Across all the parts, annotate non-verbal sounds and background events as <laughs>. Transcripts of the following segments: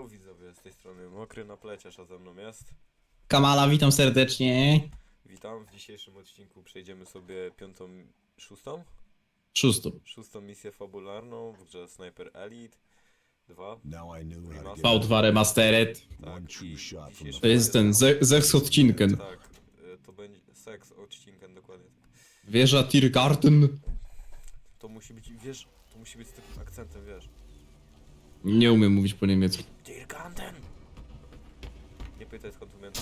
Yo widzowie, z tej strony Mokry na pleciarz, a ze mną jest. Kamala, witam serdecznie. Witam, w dzisiejszym odcinku przejdziemy sobie piątą, szóstą? Szóstą. Szóstą misję fabularną w grze Sniper Elite 2. Now I knew how to get V2 Remastered. one Tak, true i shot from To jest ten Ze- Zeks odcinken. Tak, y, to będzie seks odcinkiem dokładnie. Wieża Tiergarten. To musi być, wiesz, to musi być z takim akcentem, wiesz. Nie umiem mówić po niemiecku. Nie pytaj skąd Widzę,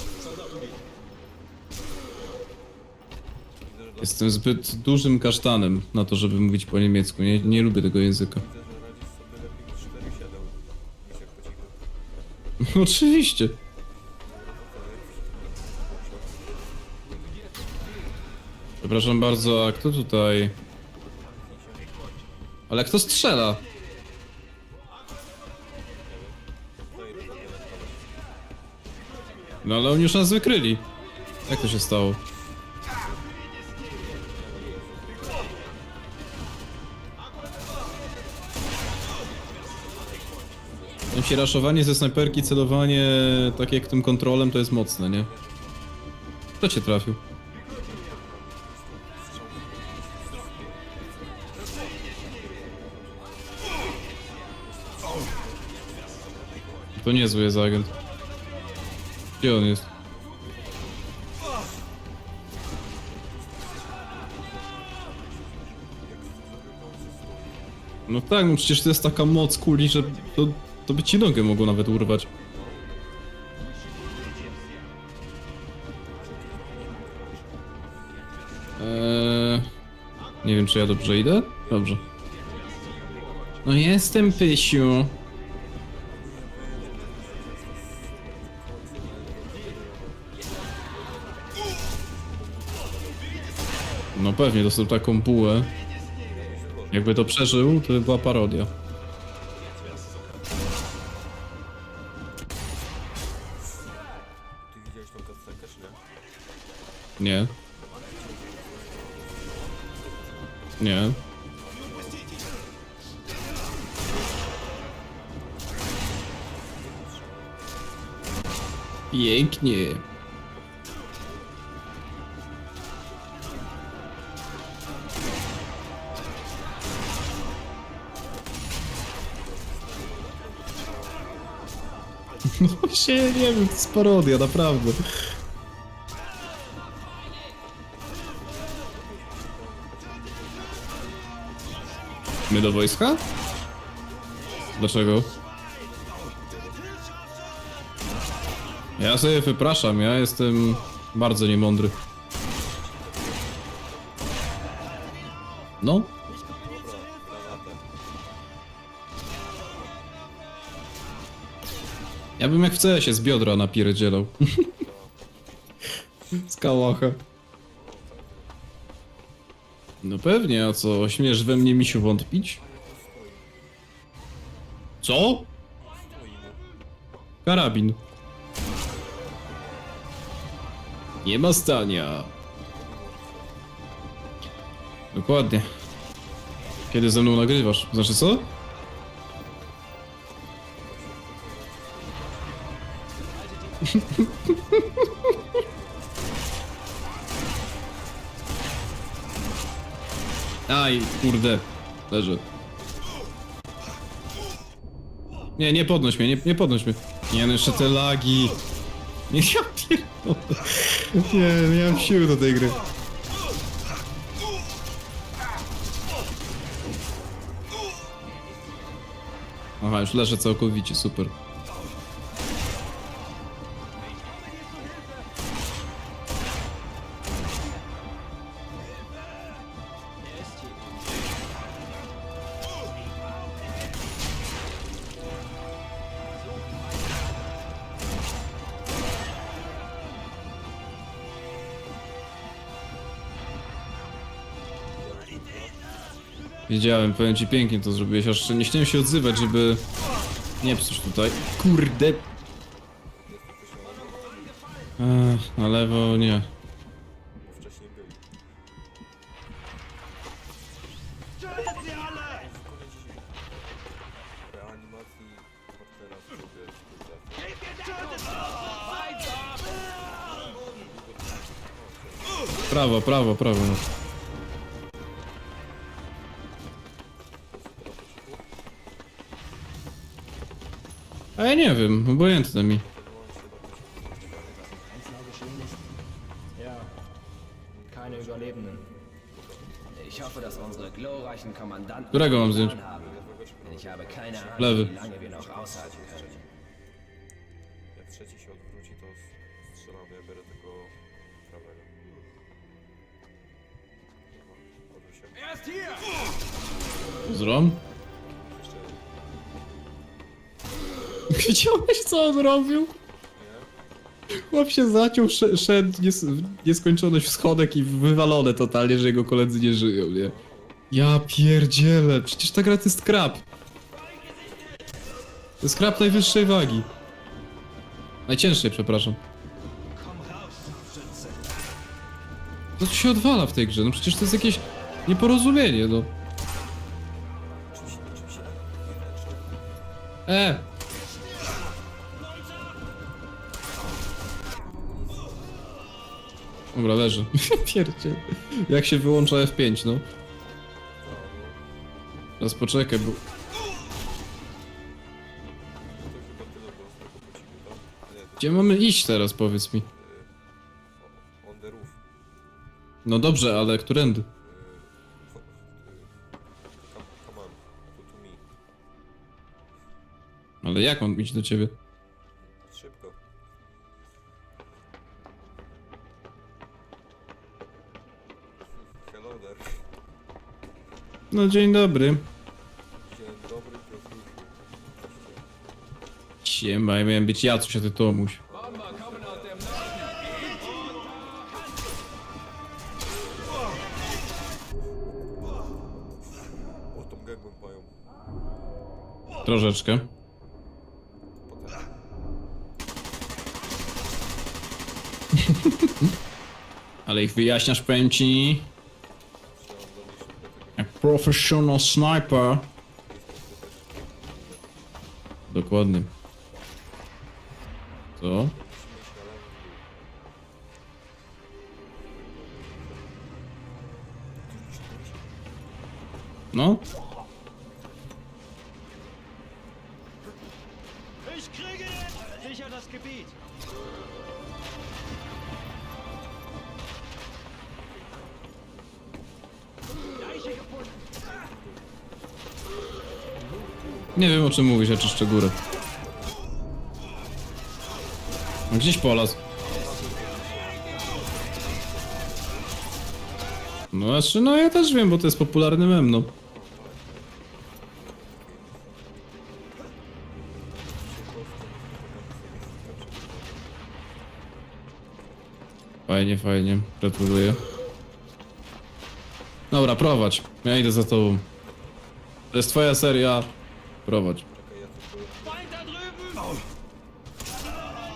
że dla- Jestem zbyt dużym kasztanem na to, żeby mówić po niemiecku. Nie, nie lubię tego języka. Widzę, że radzisz sobie lepiej niż 4-7 misjach po cichu. Oczywiście. Przepraszam bardzo, a kto tutaj... Ale kto strzela? No ale oni już nas wykryli. Jak to się stało? Ci, raszowanie ze snajperki, celowanie tak jak tym kontrolem to jest mocne, nie? Kto cię trafił? To niezły jest agent. Gdzie on jest? No tak, no przecież to jest taka moc kuli, że to, to by ci nogę mogło nawet urwać. Eee, nie wiem, czy ja dobrze idę? Dobrze. No jestem Pysiu. Pewnie, dostał taką bułę. Jakby to przeżył, to by była parodia. Ty widziałeś tą czy nie? Nie. Nie. Pięknie. No właśnie, nie wiem, to jest parodia, naprawdę. My do wojska? Dlaczego? Ja sobie wypraszam, ja jestem bardzo niemądry. No? Ja bym jak w CS-ie z biodra napierdzielał. <laughs> z kałacha. No pewnie, a co, śmiesz we mnie misiu wątpić? Co? Karabin. Nie ma stania. Dokładnie. Kiedy ze mną nagrywasz? Znaczy co? Aj, kurde. Leży. Nie, nie podnoś mnie, nie, nie podnoś mnie. Nie, no jeszcze te lagi. Nie, ja. Nie, nie mam siły do tej gry. Aha, już leżę całkowicie, super. Wiedziałem, powiem ci pięknie to zrobiłeś, aż nie chciałem się odzywać, żeby... Nie psuć tutaj. Kurde! Ech, na lewo nie. Prawo, prawo, prawo. A ja nie wiem, obojętne mi. Ja, keine Überlebenden. Ich hoffe, dass unsere glorreichen Kommandanten Którego mam haben. Denn ich habe keine Ahnung, Lewy. wie lange wir noch aushalten können. Jak trzeci się odwróci, to s- strzelamy, ja biorę tego prawego. Dobra, odwróć się. Zrom? <laughs> Widziałeś co on robił? Chłop się zaciął, sze- szedł nies w nieskończoność w schodek i wywalone totalnie, że jego koledzy nie żyją, nie? Ja pierdzielę, przecież ta gra to jest krab. To jest krab najwyższej wagi. Najcięższej, przepraszam. Co tu się odwala w tej grze? No przecież to jest jakieś nieporozumienie, no. E! Dobra, leży. <laughs> Pierdzie. Jak się wyłącza F5, no. Teraz poczekaj, bo... Gdzie mamy iść teraz, powiedz mi? No dobrze, ale którędy? Come. Ale jak mam iść do ciebie? No dzień dobry. Siema, ja miałem być Jacuś, a ty Tomuś. Troszeczkę. Ale ich wyjaśniasz, powiem ci... professional sniper. Dokładnie. Co? No? Nie wiem o czym mówisz, ja czyszczę górę. Gdzieś polaz. No znaczy, no ja też wiem, bo to jest popularny mem, no. Fajnie, fajnie. Gratuluję. Dobra, prowadź. Ja idę za tobą. To jest twoja seria. Prowadź.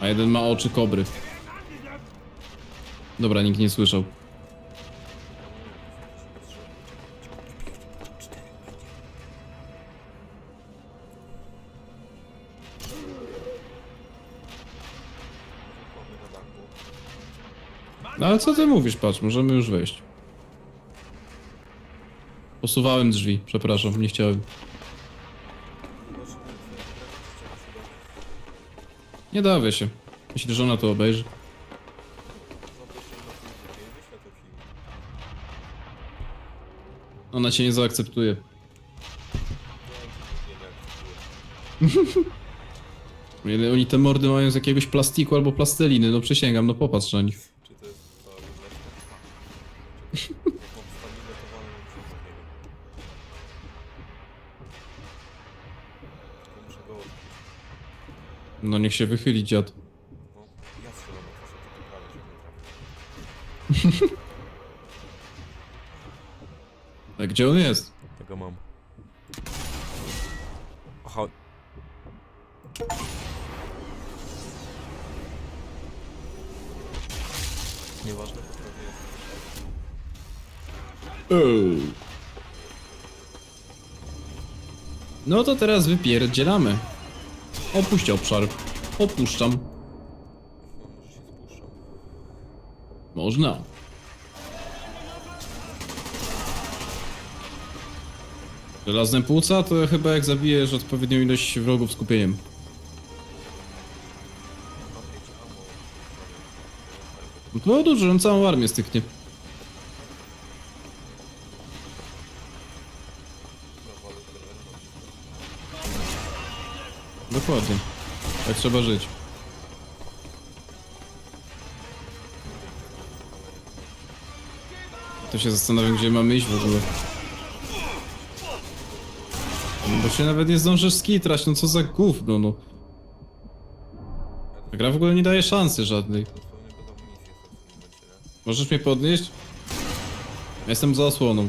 A jeden ma oczy kobry. Dobra, nikt nie słyszał. No ale co ty mówisz, patrz, możemy już wejść. Posuwałem drzwi, przepraszam, nie chciałem. Nie dawię się. Jeśli żona to obejrzy. Ona cię nie zaakceptuje. <laughs> Ile Oni te mordy mają z jakiegoś plastiku albo plasteliny, no przysięgam, no popatrz na nich. Czy to jest <laughs> No niech się wychyli dziad. No, ja strzelam, a prawie, żeby nie gdzie on jest? Tego mam. Aha. Nieważne, poprawię. No to teraz wypierdzielamy. Opuść obszar. Opuszczam. Można. Żelazne płuca to chyba jak zabijesz odpowiednią ilość wrogów skupieniem. No to dużo, on całą armię styknie. Dokładnie. Tak trzeba żyć. To się zastanawiam, gdzie mamy iść w ogóle. Bo się nawet nie zdążysz skitrać, no co za gówno, no. Ta gra w ogóle nie daje szansy żadnej. Możesz mnie podnieść? Ja Jestem za osłoną.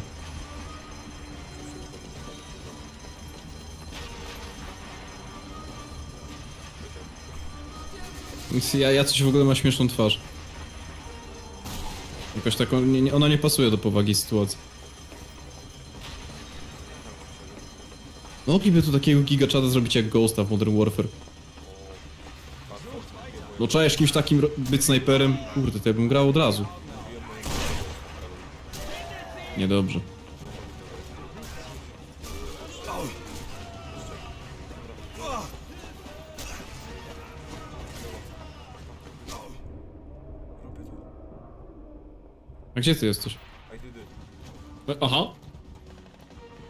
Ja, ja coś w ogóle ma śmieszną twarz. Jakoś taką, nie, nie, ona nie pasuje do powagi sytuacji. Mogliby tu takiego gigaczada zrobić jak Ghosta w Modern Warfare. No trzeba kimś takim być snajperem? Kurde, to ja bym grał od razu. Niedobrze. A gdzie ty jesteś? I did it. E, Aha.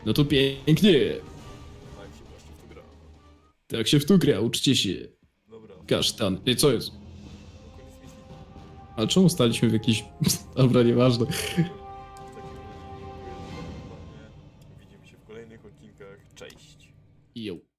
No to pięknie. A jak się właśnie w to gra. Tak się w tu gra, uczcie się. Dobra, Kasztan. Ej, co jest? koniec misji. A czemu staliśmy w jakiś... <laughs> Dobra, nieważne.